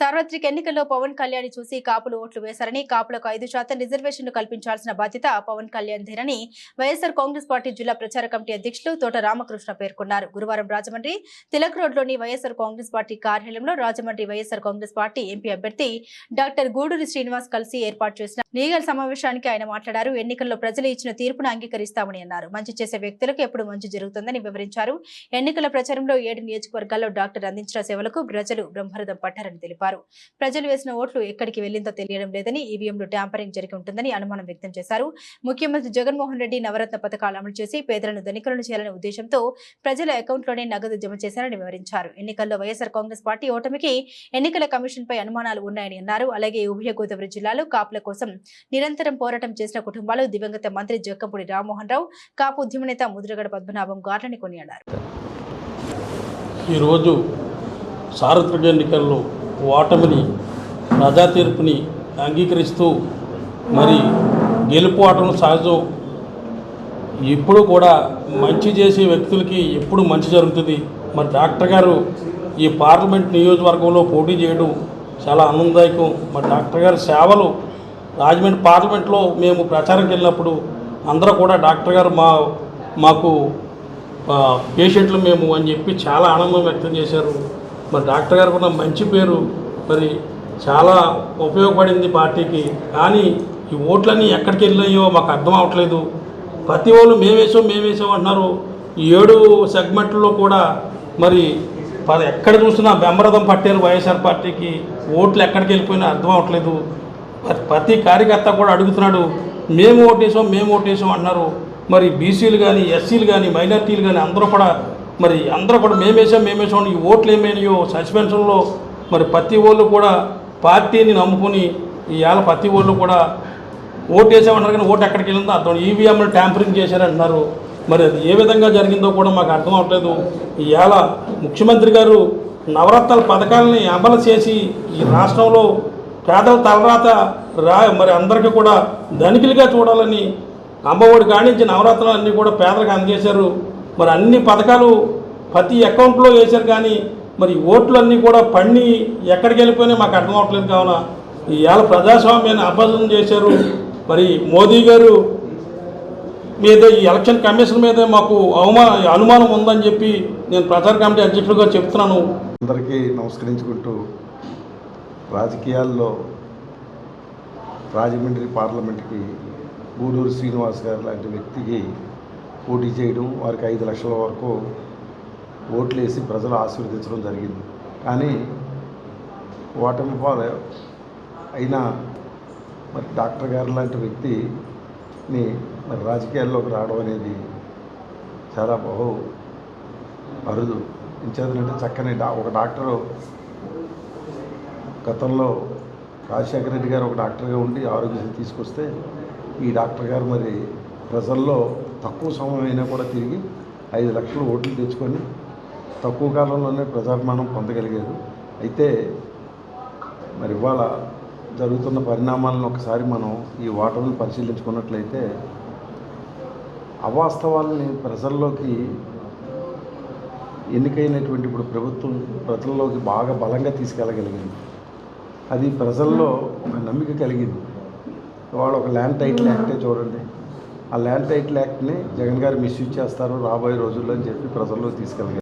సార్వత్రిక ఎన్నికల్లో పవన్ కళ్యాణ్ చూసి కాపులు ఓట్లు వేశారని కాపులకు ఐదు శాతం రిజర్వేషన్లు కల్పించాల్సిన బాధ్యత పవన్ కళ్యాణ్ ధీరని వైఎస్ఆర్ కాంగ్రెస్ పార్టీ జిల్లా ప్రచార కమిటీ అధ్యక్షులు తోట రామకృష్ణ పేర్కొన్నారు. గురువారం రాజమండ్రి తిలక్ రోడ్లోని వైఎస్ఆర్ కాంగ్రెస్ పార్టీ కార్యాలయంలో Rajahmundry YSR Congress party MP అభ్యర్థి డాక్టర్ గూడూరి శ్రీనివాస్ కలిసి ఏర్పాటు చేసిన లీగల్ సమావేశానికి ఆయన మాట్లాడారు. ఎన్నికల్లో ప్రజలు ఇచ్చిన తీర్పును అంగీకరిస్తామని అన్నారు. మంచి చేసే వ్యక్తులకు ఎప్పుడు మంచి జరుగుతుందని వివరించారు. ఎన్నికల ప్రచారంలో ఏడు నియోజకవర్గాల్లో డాక్టర్ అందించిన సేవలకు ప్రజలు బ్రహ్మరథం పట్టారని తెలిపారు. ప్రజలు వేసిన ఓట్లు ఎక్కడికి వెళ్ళిందో తెలియడం లేదని ఈవీఎంలు ట్యాంపరింగ్ జరిగి ఉంటుందని అనుమానం వ్యక్తం చేశారు. ముఖ్యమంత్రి జగన్మోహన్ రెడ్డి నవరత్న పథకాలు అమలు చేసి పేదలను ధనికులను చేయాలనే ఉద్దేశంతో ప్రజల అకౌంట్లోనే నగదు జమ చేశారని వివరించారు. ఎన్నికల్లో వైఎస్ఆర్ కాంగ్రెస్ పార్టీ ఓటమికి ఎన్నికల కమిషన్ పై అనుమానాలు ఉన్నాయని అన్నారు. అలాగే ఉభయ గోదావరి జిల్లాలో కాపుల కోసం నిరంతరం పోరాటం చేసిన కుటుంబాలు దివంగత మంత్రి జక్కంపూడి రామ్మోహన్ రావు కాపు ఉద్యమ నేత ముద్రగడ పద్మనాభం గార్లని కొనియాడారు. ఈరోజు సార్వత్రిక ఎన్నికల్లో ఓటమిని ప్రజా తీర్పుని అంగీకరిస్తూ మరి గెలుపు ఆటలు సహజం. ఎప్పుడు కూడా మంచి చేసే వ్యక్తులకి ఎప్పుడు మంచి జరుగుతుంది. మరి డాక్టర్ గారు ఈ పార్లమెంట్ నియోజకవర్గంలో పోటీ చేయడం చాలా ఆనందదాయకం. మరి డాక్టర్ గారి సేవలు రాజమండ్రి పార్లమెంట్లో మేము ప్రచారంకి వెళ్ళినప్పుడు అందరూ కూడా డాక్టర్ గారు మా మాకు పేషెంట్లు మేము అని చెప్పి చాలా ఆనందం వ్యక్తం చేశారు. మరి డాక్టర్ గారికి ఉన్న మంచి పేరు మరి చాలా ఉపయోగపడింది పార్టీకి. కానీ ఈ ఓట్లన్నీ ఎక్కడికి వెళ్ళాయో మాకు అర్థం అవ్వట్లేదు ప్రతి వాళ్ళు మేమేసాం మేమేసాం అంటున్నారు. ఏడు సెగ్మెంట్లో కూడా మరి ప- ఎక్కడ చూసినా బెమ్మరథం పట్టారు వైఎస్ఆర్ పార్టీకి ఓట్లు ఎక్కడికి వెళ్ళిపోయినా అర్థం అవ్వట్లేదు ప్రతి కార్యకర్త కూడా అడుగుతున్నాడు మేము ఓటేసాం మేము ఓటేసాం అన్నారు మరి బీసీలు కానీ ఎస్సీలు కానీ మైనార్టీలు కానీ అందరూ కూడా మరి అందరూ కూడా మేమేసాం మేమేసాం ఈ ఓట్లు ఏమైనాయో సస్పెన్షన్లో మరి ప్రతి వాళ్ళు కూడా పార్టీని నమ్ముకుని ఈ ఏళ్ళ ప్రతి వాళ్ళు కూడా ఓటు వేసామంటారు కానీ ఓటు ఎక్కడికి వెళ్ళిందో అర్థం. ఈవీఎంలు ట్యాంపరింగ్ చేశారంటున్నారు. మరి అది ఏ విధంగా జరిగిందో కూడా మాకు అర్థం అవట్లేదు. ఇవాళ ముఖ్యమంత్రి గారు నవరత్నాల పథకాలని అమలు చేసి ఈ రాష్ట్రంలో పేదల తలరాత రా మరి అందరికీ కూడా ధనికులుగా చూడాలని అమ్మఒడి కానించి నవరత్నాలు అన్నీ కూడా పేదలకు అందజేశారు. మరి అన్ని పథకాలు ప్రతి అకౌంట్లో వేశారు కానీ మరి ఓట్లు అన్నీ కూడా పండి ఎక్కడికి వెళ్ళిపోయినా మాకు అర్థం అవట్లేదు కావున ఇవాళ ప్రజాస్వామ్యాన్ని అభ్యసనం చేశారు. మరి మోదీ గారు మీద ఈ ఎలక్షన్ కమిషన్ మీద మాకు అవమాన అనుమానం ఉందని చెప్పి నేను ప్రచార కమిటీ అధ్యక్షుడిగా చెప్తున్నాను. అందరికీ నమస్కరించుకుంటూ రాజకీయాల్లో రాజమండ్రి పార్లమెంట్కి గూడూరు శ్రీనివాస్ గారు లాంటి వ్యక్తికి పోటీ చేయడం వారికి ఐదు లక్షల వరకు ఓట్లు వేసి ప్రజలు ఆశీర్వదించడం జరిగింది. కానీ ఓటమి పాలు అయినా మరి డాక్టర్ గారు లాంటి వ్యక్తిని మరి రాజకీయాల్లోకి రావడం అనేది చాలా బహు అరుదు. ఇంచేతనంటే చక్కని డా ఒక డాక్టరు గతంలో రాజశేఖర రెడ్డి గారు ఒక డాక్టర్గా ఉండి ఆరోగ్యశ్రీ తీసుకొస్తే ఈ డాక్టర్ గారు మరి ప్రజల్లో తక్కువ సమయం అయినా కూడా తిరిగి ఐదు లక్షలు ఓట్లు తెచ్చుకొని తక్కువ కాలంలోనే ప్రజాభిమానం పొందగలిగారు. అయితే మరి ఇవాళ జరుగుతున్న పరిణామాలను ఒకసారి మనం ఈ ఓటర్ని పరిశీలించుకున్నట్లయితే అవాస్తవాలని ప్రజల్లోకి ఎన్నికైనటువంటి ఇప్పుడు ప్రభుత్వం ప్రజల్లోకి బాగా బలంగా తీసుకెళ్ళగలిగింది. అది ప్రజల్లో ఒక నమ్మిక కలిగింది. వాళ్ళు ఒక ల్యాండ్ టైటిల్ యాక్టే చూడండి. ఆ ల్యాండ్ టైటిల్ యాక్ట్ని జగన్ గారు మిస్యూజ్ చేస్తారు రాబోయే రోజుల్లో అని చెప్పి ప్రజల్లో తీసుకెళ్ళారు